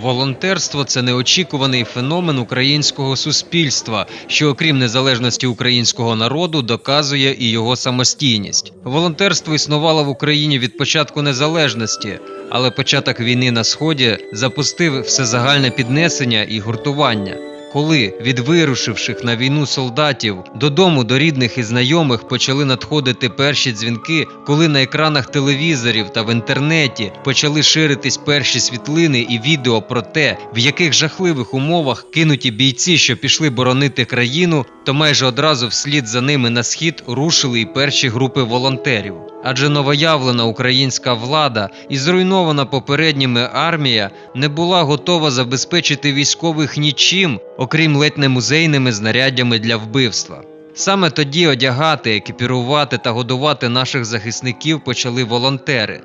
Волонтерство це неочікуваний феномен українського суспільства, що, окрім незалежності українського народу, доказує і його самостійність. Волонтерство існувало в Україні від початку незалежності, але початок війни на сході запустив всезагальне піднесення і гуртування. Коли від вирушивших на війну солдатів додому до рідних і знайомих почали надходити перші дзвінки, коли на екранах телевізорів та в інтернеті почали ширитись перші світлини і відео про те, в яких жахливих умовах кинуті бійці, що пішли боронити країну, то майже одразу вслід за ними на схід рушили і перші групи волонтерів. Адже новоявлена українська влада і зруйнована попередніми армія не була готова забезпечити військових нічим, окрім ледь не музейними знаряддями для вбивства. Саме тоді одягати, екіпірувати та годувати наших захисників почали волонтери.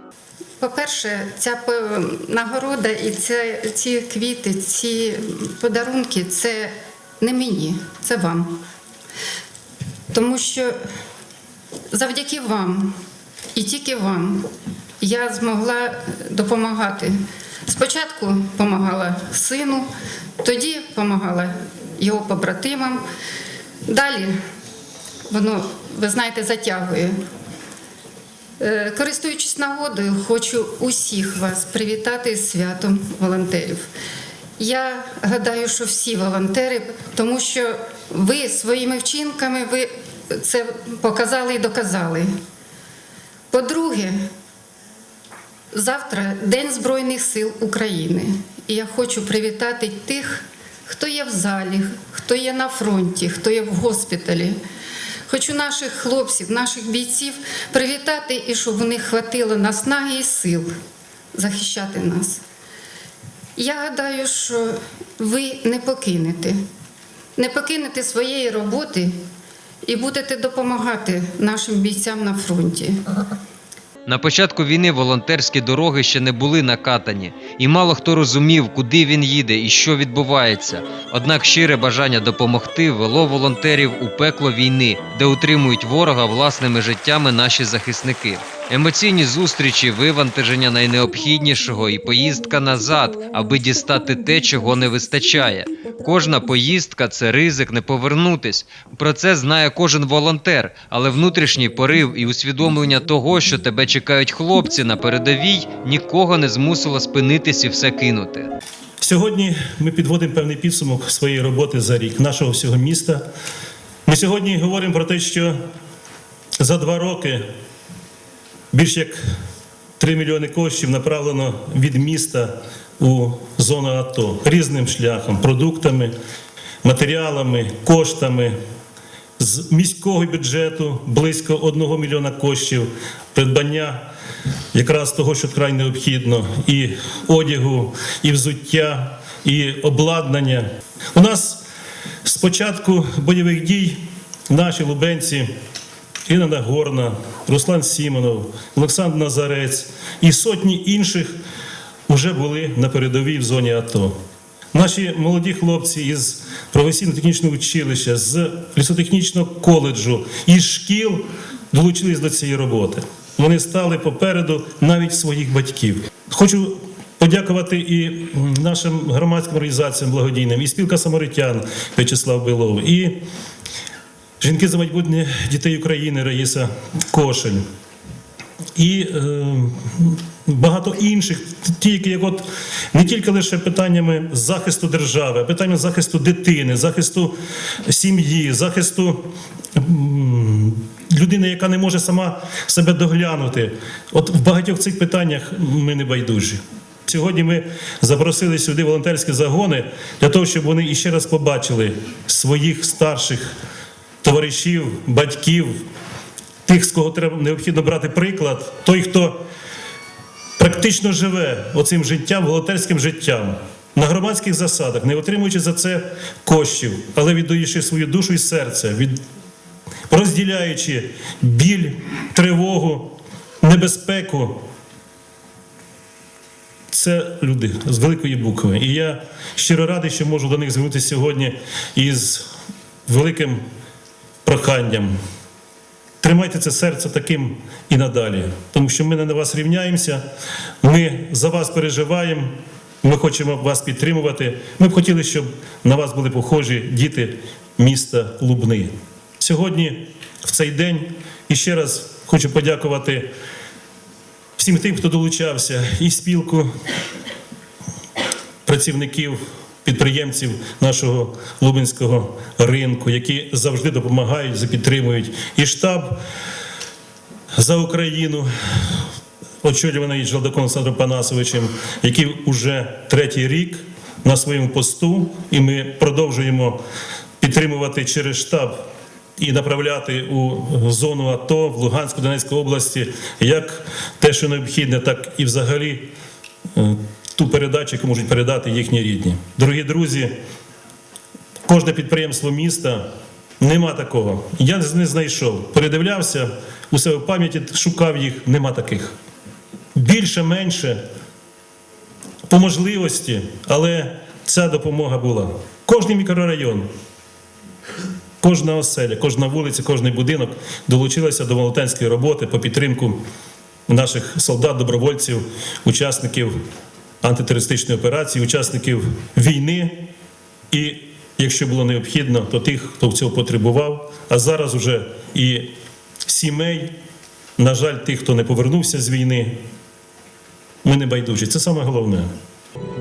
По-перше, ця нагорода і ці квіти, ці подарунки це не мені, це вам. Тому що завдяки вам і тільки вам я змогла допомагати. Спочатку допомагала сину, тоді допомагала його побратимам. Далі воно, ви знаєте, затягує. Е, Користуючись нагодою, хочу усіх вас привітати з святом волонтерів. Я гадаю, що всі волонтери, тому що ви своїми вчинками ви це показали і доказали. По-друге, завтра День Збройних сил України. І я хочу привітати тих, хто є в залі, хто є на фронті, хто є в госпіталі. Хочу наших хлопців, наших бійців привітати і щоб у них хватило наснаги і сил захищати нас. Я гадаю, що ви не покинете, не покинете своєї роботи і будете допомагати нашим бійцям на фронті. На початку війни волонтерські дороги ще не були накатані, і мало хто розумів, куди він їде і що відбувається. Однак щире бажання допомогти вело волонтерів у пекло війни, де утримують ворога власними життями наші захисники. Емоційні зустрічі, вивантаження найнеобхіднішого і поїздка назад, аби дістати те, чого не вистачає. Кожна поїздка це ризик не повернутись. Про це знає кожен волонтер, але внутрішній порив і усвідомлення того, що тебе чекають хлопці на передовій, нікого не змусило спинитись і все кинути. Сьогодні ми підводимо певний підсумок своєї роботи за рік нашого всього міста. Ми сьогодні говоримо про те, що за два роки більш як 3 мільйони коштів направлено від міста у зону АТО різним шляхом, продуктами, матеріалами, коштами. З міського бюджету близько 1 мільйона коштів, придбання якраз того, що вкрай необхідно, і одягу, і взуття, і обладнання. У нас з початку бойових дій наші лубенці Інна Нагорна, Руслан Сімонов, Олександр Назарець і сотні інших вже були на передовій в зоні АТО. Наші молоді хлопці із професійно-технічного училища, з лісотехнічного коледжу, із шкіл долучились до цієї роботи. Вони стали попереду навіть своїх батьків. Хочу подякувати і нашим громадським організаціям благодійним, і спілка самаритян В'ячеслав Білов, і Жінки за майбутнє дітей України Раїса Кошель. І е, багато інших, ті, які як от не тільки лише питаннями захисту держави, а питаннями захисту дитини, захисту сім'ї, захисту людини, яка не може сама себе доглянути. От в багатьох цих питаннях ми не байдужі. Сьогодні ми запросили сюди волонтерські загони для того, щоб вони іще раз побачили своїх старших товаришів, батьків, тих, з кого треба необхідно брати приклад, той, хто практично живе оцим життям, волонтерським життям. На громадських засадах, не отримуючи за це коштів, але віддаючи свою душу і серце, від... розділяючи біль, тривогу, небезпеку. Це люди з великої букви. І я щиро радий, що можу до них звернутися сьогодні із великим проханням. Тримайте це серце таким і надалі, тому що ми не на вас рівняємося, ми за вас переживаємо, Ми хочемо вас підтримувати. Ми б хотіли, щоб на вас були похожі діти міста Лубни. Сьогодні, в цей день, іще раз хочу подякувати всім тим, хто долучався, і спілку працівників, підприємців нашого лубенського ринку, які завжди допомагають, підтримують, і штаб за Україну, очолюваний Жалдаком Олександром Панасовичем, який уже третій рік на своєму посту, і ми продовжуємо підтримувати через штаб і направляти у зону АТО в Луганську Донецьку області як те, що необхідне, так і взагалі е, ту передачу, яку можуть передати їхні рідні. Дорогі друзі, кожне підприємство міста нема такого. Я не знайшов. Передивлявся у себе в пам'яті, шукав їх, нема таких. Більше, менше по можливості, але ця допомога була. Кожний мікрорайон, кожна оселя, кожна вулиця, кожний будинок долучилася до волонтерської роботи по підтримку наших солдат, добровольців, учасників антитерористичної операції, учасників війни. І якщо було необхідно, то тих, хто цього потребував. А зараз уже і сімей, на жаль, тих, хто не повернувся з війни, ми не байдужі. Це саме головне.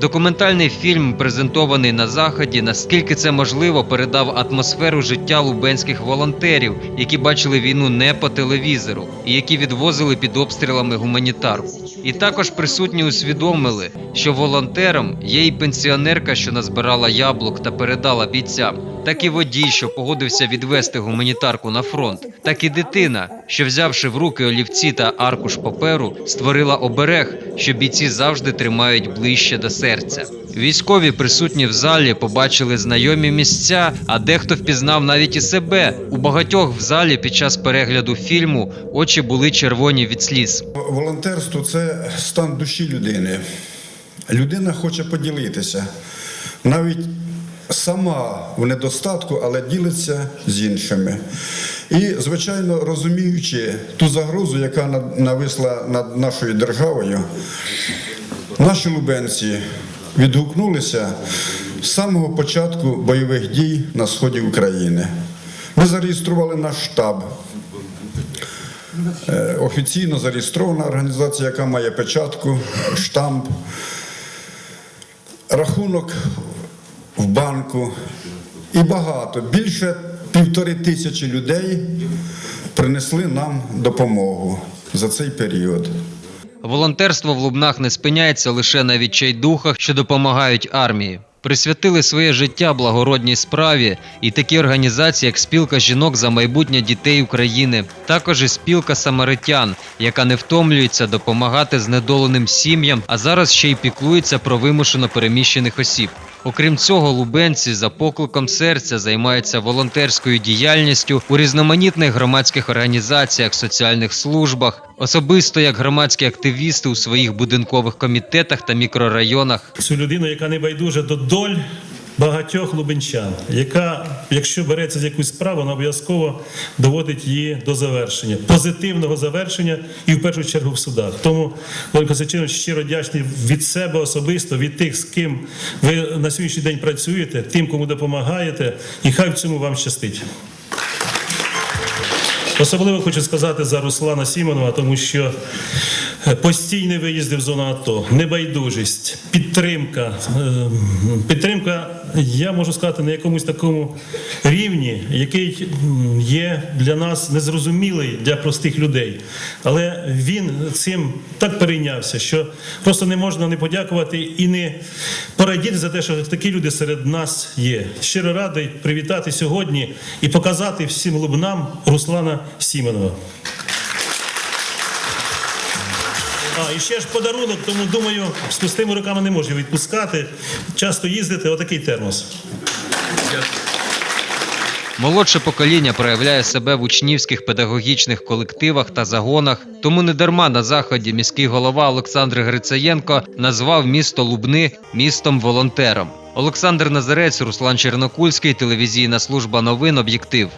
Документальний фільм, презентований на заході, наскільки це можливо, передав атмосферу життя лубенських волонтерів, які бачили війну не по телевізору і які відвозили під обстрілами гуманітарку. І також присутні усвідомили, що волонтером є і пенсіонерка, що назбирала яблук та передала бійцям, так і водій, що погодився відвести гуманітарку на фронт, так і дитина, що взявши в руки олівці та аркуш паперу, створила оберег, що бійці завжди тримають ближче до серця. Військові, присутні в залі, побачили знайомі місця, а дехто впізнав навіть і себе. У багатьох в залі під час перегляду фільму очі були червоні від сліз. Волонтерство це стан душі людини. Людина хоче поділитися. Навіть сама в недостатку, але ділиться з іншими. І, звичайно, розуміючи ту загрозу, яка нависла над нашою державою, наші лубенці відгукнулися з самого початку бойових дій на сході України. Ми зареєстрували наш штаб. Е, Офіційно зареєстрована організація, яка має печатку, штамп, рахунок в банку і багато. Більше півтори тисячі людей принесли нам допомогу за цей період. Волонтерство в Лубнах не спиняється лише на відчайдухах, що допомагають армії. Присвятили своє життя благородній справі і такі організації, як спілка жінок за майбутнє дітей України, також і спілка самаритян, яка не втомлюється допомагати знедоленим сім'ям, а зараз ще й піклується про вимушено переміщених осіб. Окрім цього, лубенці за покликом серця займаються волонтерською діяльністю у різноманітних громадських організаціях, соціальних службах, особисто як громадські активісти у своїх будинкових комітетах та мікрорайонах. Цю людину, яка не байдужа до доль багатьох лубенчан, яка, якщо береться за якусь справу, вона обов'язково доводить її до завершення, позитивного завершення і в першу чергу в судах. Тому, Володимир Косачинович, щиро вдячний від себе особисто, від тих, з ким ви на сьогоднішній день працюєте, тим, кому допомагаєте, і хай в цьому вам щастить. Особливо хочу сказати за Руслана Сімонова, тому що постійні виїзди в зону АТО, небайдужість, підтримка. Е, Підтримка, я можу сказати, на якомусь такому рівні, який є для нас незрозумілий для простих людей. Але він цим так перейнявся, що просто не можна не подякувати і не порадіти за те, що такі люди серед нас є. Щиро радий привітати сьогодні і показати всім лубнам Руслана Сімонова. А, і ще ж подарунок, тому думаю, з пустими руками не можу відпускати. Часто їздити, отакий термос. Молодше покоління проявляє себе в учнівських педагогічних колективах та загонах. Тому недарма на заході міський голова Олександр Грицаєнко назвав місто Лубни містом волонтером. Олександр Назарець, Руслан Чернокульський, телевізійна служба новин Об'єктив.